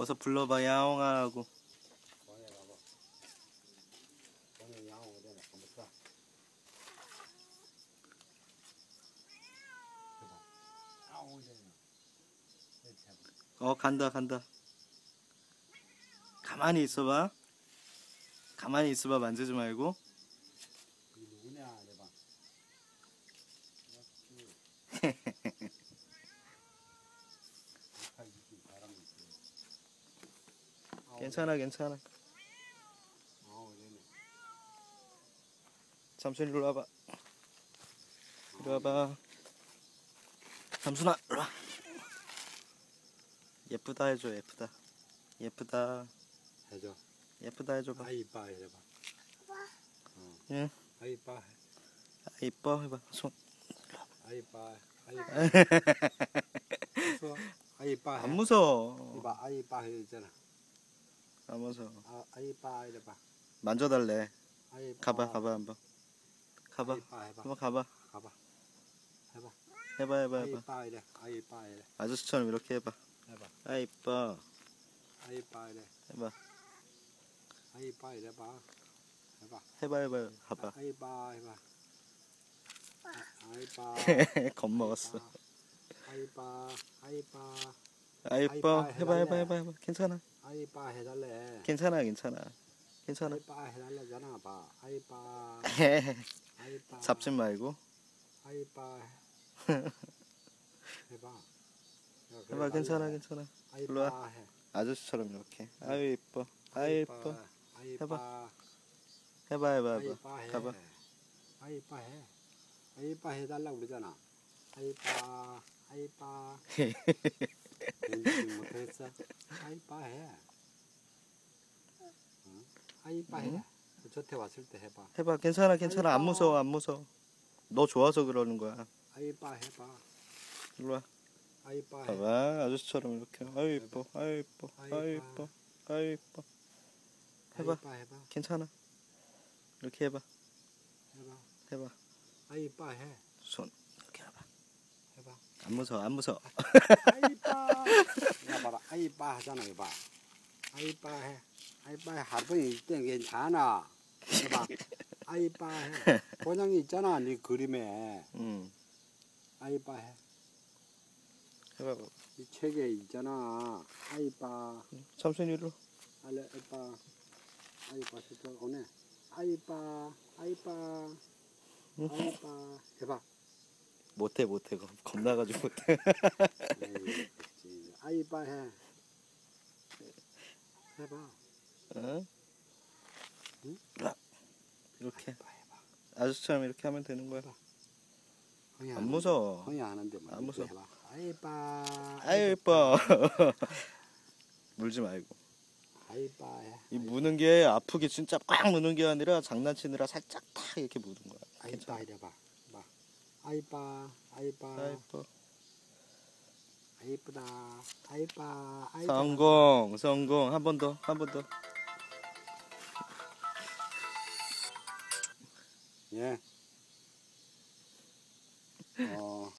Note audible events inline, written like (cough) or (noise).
어서 불러봐 야옹아 하고. 어 간다 간다. 가만히 있어봐. 가만히 있어봐 만지지 말고 이 누구냐? 해봐. 그렇지. 아까 이렇게 잘하고 있어. 아우, 괜찮아 괜찮아. 잠순 일로 와봐. 이리 와봐. 잠순아 일로 와. 예쁘다 해줘 예쁘다. 예쁘다. 해줘. 예쁘다 해줘봐. 아이빠 해봐. 응 아이빠 해. 아, 이뻐? 해봐. 손. 아이빠 아이빠 (laughs) 무서워? 아이빠 해. 안 무서워. 이봐 아이빠 해잖아 안 무서워 아, 아이빠 이래봐. 만져달래. 아이빠. 가봐 가봐 한번. 가봐. 아이빠 해봐. 한번 가봐. 가봐. 해봐. 해봐 해봐 해봐. 아이빠 이래. 아이빠 이래. 아저씨처럼 이렇게 해봐. 해봐. 아 이뻐 아이빠 이래. 해봐. 아이빠 이래봐. 해봐. 해봐 해봐 가봐. 아이빠 해봐. 아, 아이빠. (laughs) 겁먹었어. 아이빠. 아이빠. 아 아이빠. 해봐 해봐. 해봐 해봐. 괜찮아 아이빠 해달래. 괜찮아 괜찮아. 괜찮아. 아이빠 해달래잖아 봐 아이빠. 아이빠. (laughs) 잡지 말고. 아이빠. (laughs) 해봐. 야, 그래, 해봐 괜찮아 달래. 괜찮아. 아이빠 일로 와. 해. 아저씨처럼 이렇게. 아유 이뻐. 아유 이뻐. 해봐. 해봐. 해봐 해봐 아이빠 해. 가봐. 아이빠 해. 아이빠 해달라고 그러잖아. 아이빠. 아이빠 (laughs) 못했어? 아이빠 해. 응? 아이빠 해. 응? 저태 왔을 때 해봐. 해봐. 괜찮아 괜찮아. 안. 무서워 안 무서워. 너 좋아서 그러는 거야. 아이빠 해봐. 일로 와. 해. 봐봐. 아저씨처럼 이렇게. 아유 이뻐 아유 이뻐 아유 이뻐 아유 이뻐 해봐. 해봐. 괜찮아. 이렇게 해봐. 해봐. 해봐. 아이빠 해. 손 안 무서워 안 무서워. 아이빠. (laughs) 야 봐라. 아이빠 하잖아 이봐. 아이빠 해. 아이빠 해. 하루종일 있대 괜찮아. 해봐. 아이빠 해. 고양이 있잖아 네 그림에. 응 아이빠 해. 이 해봐 책에 있잖아. 아이빠. 이리로. 알레 아이빠. 아이빠 진짜 오네. 아이빠 아이빠. 아이빠. 해봐 못해 못해. 겁- 겁나가지고 (laughs) 못해. 에이, 그치. 아이빠 해. 해봐. 응? 응? 이렇게? 해봐. 아저씨처럼 이렇게 하면 되는 거야? 안 하는데, 무서워. 하는데 뭐안 이렇게 무서워. 해봐. 아이 빠 아유 이뻐. (laughs) 물지 말고. 아이 빠 해. 이 무는 게 아프게 진짜 꽉 무는 게 아니라 장난치느라 살짝 탁 이렇게 무는 거야. 아이빠 괜찮아. 이래봐 봐 아이빠 아이빠. 아 이뻐 아 이쁘다. 아이빠 아이빠. 성공 성공. 한 번 더 한 번 더. 예. 어,